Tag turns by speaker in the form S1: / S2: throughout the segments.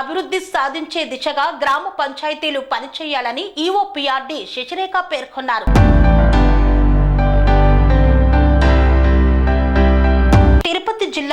S1: అభివృద్ధి సాధించే దిశగా గ్రామ పంచాయతీలు పనిచేయాలని ఈవో పిఆర్డి శశిరేఖ పేర్కొన్నారు.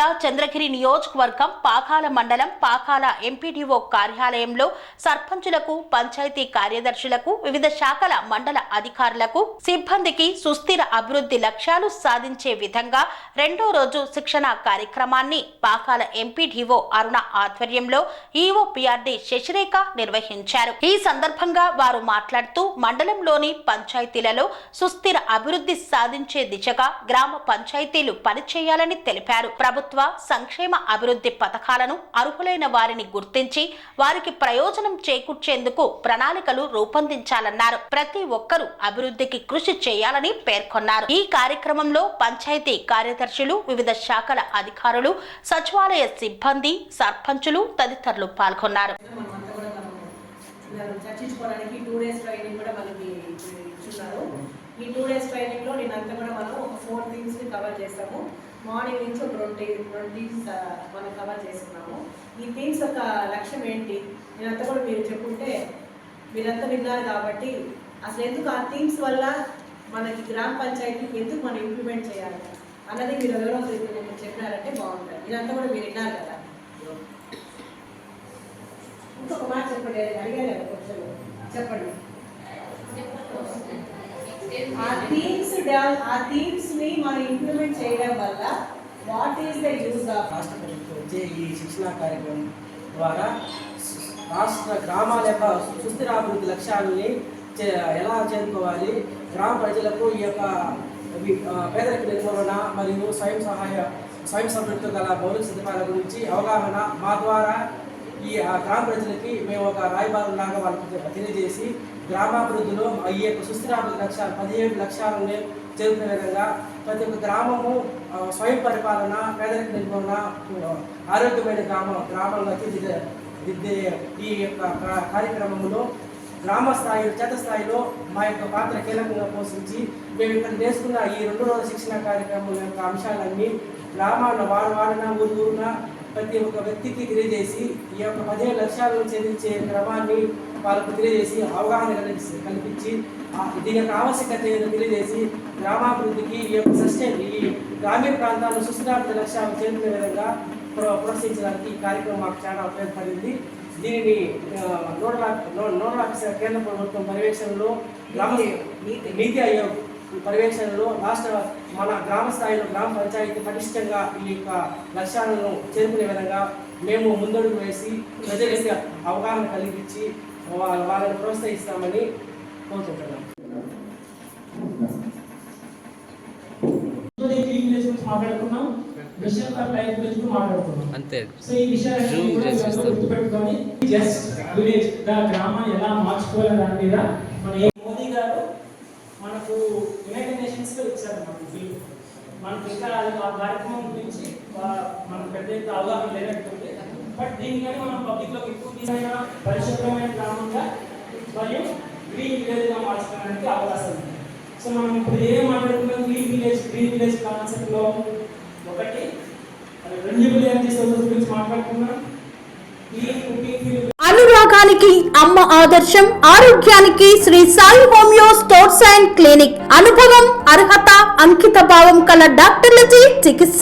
S1: జిల్లా చంద్రగిరి నియోజకవర్గం పాకాల మండలం పాకాల ఎంపీడీఓ కార్యాలయంలో సర్పంచులకు పంచాయతీ కార్యదర్శులకు వివిధ శాఖల మండల అధికారులకు సిబ్బందికి సుస్థిర అభివృద్ధి లక్ష్యాలు సాధించే విధంగా రెండో రోజు శిక్షణ కార్యక్రమాన్ని పాకాల ఎంపీడీఓ అరుణ ఆధ్వర్యంలో ఈవో పిఆర్డి శశిరేఖ నిర్వహించారు. ఈ సందర్భంగా వారు మాట్లాడుతూ మండలంలోని పంచాయతీలలో సుస్థిర అభివృద్ధి సాధించే దిశగా గ్రామ పంచాయతీలు పనిచేయాలని తెలిపారు. ప్రభుత్వ సంక్షేమ అభివృద్ధి పథకాలను అర్హులైన వారిని గుర్తించి వారికి ప్రయోజనం చేకూర్చేందుకు ప్రణాళికలు రూపొందించాలన్నారు. ప్రతి ఒక్కరూ అభివృద్ధికి కృషి చేయాలని పేర్కొన్నారు. ఈ కార్యక్రమంలో పంచాయతీ కార్యదర్శులు వివిధ శాఖల అధికారులు సచివాలయ సిబ్బంది సర్పంచులు తదితరులు పాల్గొన్నారు.
S2: చర్చించుకోవడానికి టూ డేస్ ట్రైనింగ్ కూడా మనకి ఇచ్చున్నారు. ఈ టూ డేస్ ట్రైనింగ్లో నేనంతా కూడా మనం ఒక ఫోర్ థింగ్స్ని కవర్ చేస్తాము. మార్నింగ్ నుంచి ఒక రెండు రెండు థీమ్స్ మనం కవర్ చేసుకున్నాము. ఈ థీమ్స్ యొక్క లక్ష్యం ఏంటి? నేనంతా కూడా మీరు చెప్పుంటే మీరంతా విన్నారు కాబట్టి అసలు ఎందుకు ఆ థీమ్స్ వల్ల మనకి గ్రామ పంచాయతీకి ఎందుకు మనం ఇంప్లిమెంట్ చేయాలి? అన్నది మీరు ఎవరో ఒకరు చెప్పినారంటే బాగుంటుంది. ఇదంతా కూడా మీరు విన్నారు కదా? ఇంకొక మాట చెప్పండి క్వశ్చన్. చెప్పండి. ఆ థీమ్స్ ఆ థీమ్స్ని మనం ఇంప్లిమెంట్ చేయడం వల్ల what is the use of
S3: రాష్ట్ర ప్రభుత్వం వచ్చే ఈ శిక్షణా కార్యక్రమం ద్వారా రాష్ట్ర గ్రామాల యొక్క సుస్థిరాభివృద్ధి లక్ష్యాలని చే- ఎలా చేరుకోవాలి? గ్రామ ప్రజలకు ఈ యొక్క పేదరిక నిర్మూలన మరియు స్వయం సహాయ స్వయం సమృద్ధి గల మౌలిక సదుపాయాల గురించి అవగాహన మా ద్వారా ఈ ఆ గ్రామ ప్రజలకి మేము ఒక రాయబారులాగా వాళ్ళకి తెలియజేసి గ్రామాభివృద్ధిలో అయ్యే సుస్థిరాభివృద్ధి లక్ష్యాలు పదిహేడు లక్ష్యాలని చేరుకునే విధంగా ప్రతి ఒక్క గ్రామము స్వయం పరిపాలన పేదరిక నిర్మూలన ఆరోగ్యమైన గ్రామం గ్రామంలో తీర్చిదిద్దే ఈ యొక్క కార్యక్రమంలో గ్రామ స్థాయి చేత స్థాయిలో మా యొక్క పాత్ర కీలకంగా పోషించి మేము ఇక్కడ నేర్చుకున్న ఈ రెండు రోజుల శిక్షణ కార్యక్రమం యొక్క అంశాలన్నీ గ్రామాల్లో వారు వాడిన ఊరు ఊరున ప్రతి ఒక్క వ్యక్తికి తెలియజేసి ఈ యొక్క పదిహేను లక్ష్యాలను చెల్లించే క్రమాన్ని వాళ్ళకు తెలియజేసి అవగాహన కలిగి కల్పించి దీని యొక్క ఆవశ్యకత ఏదో తెలియజేసి గ్రామాభివృద్ధికి ఈ యొక్క సస్టైన్ ఈ గ్రామీణ ప్రాంతాల్లో సుస్థిరాభివృద్ధి లక్ష్యాలు చేరుకునే విధంగా ప్ర- ప్రోత్సహించడానికి ఈ కార్యక్రమం మాకు చాలా ఉపయోగపడింది. దీనిని నోడల్ నోడల్ ఆఫీసర్ కేంద్ర ప్రభుత్వం పర్యవేక్షణలో గ్రామ
S2: నీతి-
S3: ఆయోగ్ పర్యవేక్షణలో రాష్ట్ర మన గ్రామ స్థాయిలో గ్రామ పంచాయతీ పటిష్టంగా ఈ యొక్క లక్ష్యాలను చేరుకునే విధంగా మేము ముందడుగు వేసి ప్రజలకి అవగాహన కలిగించి వాళ్ళని ప్రోత్సహిస్తామని కోరుకుంటున్నాం.
S4: మాట్లాడుకున్నాం. మిషన్ ఫర్ లైఫ్ గురించి కూడా మాట్లాడుకున్నాం.
S5: అంతే.
S4: సో ఈ. గుర్తుపెట్టుకొని జస్ట్ విలేజ్గా గ్రామాన్ని ఎలా మార్చుకోవాలి దాని మీద మన ఏ- మోదీ గారు మనకు యునైటెడ్ నేషన్స్లో ఇచ్చారు మనకు బిల్ మనకు ఇంకా ఆ కార్యక్రమం గురించి మనకు పెద్ద అవగాహన లేనట్టుంది బట్ దీన్ని కానీ మనం పబ్లిక్లో ఎక్కువ తీసిన పరిశుభ్రమైన గ్రామంగా మరియు గ్రీన్ విలేజ్గా మార్చుకోవడానికి అవకాశం ఉంది. సో మనం ఇప్పుడు ఏం మాట్లాడుకున్నాం గ్రీన్ విలేజ్ గ్రీన్ విలేజ్ కాన్సెప్ట్లో ఒకటి రెన్యూబుల్ ఎనర్జీ సోర్సెస్ గురించి మాట్లాడుకున్నాం క్లీన్ కుకింగ్
S1: అనురాగానికి అమ్మ ఆదర్శం ఆరోగ్యానికి Sri Sai homeo stores and clinic. అనుభవం అర్హత అంకిత భావం కల డాక్టర్లచే చికిత్స.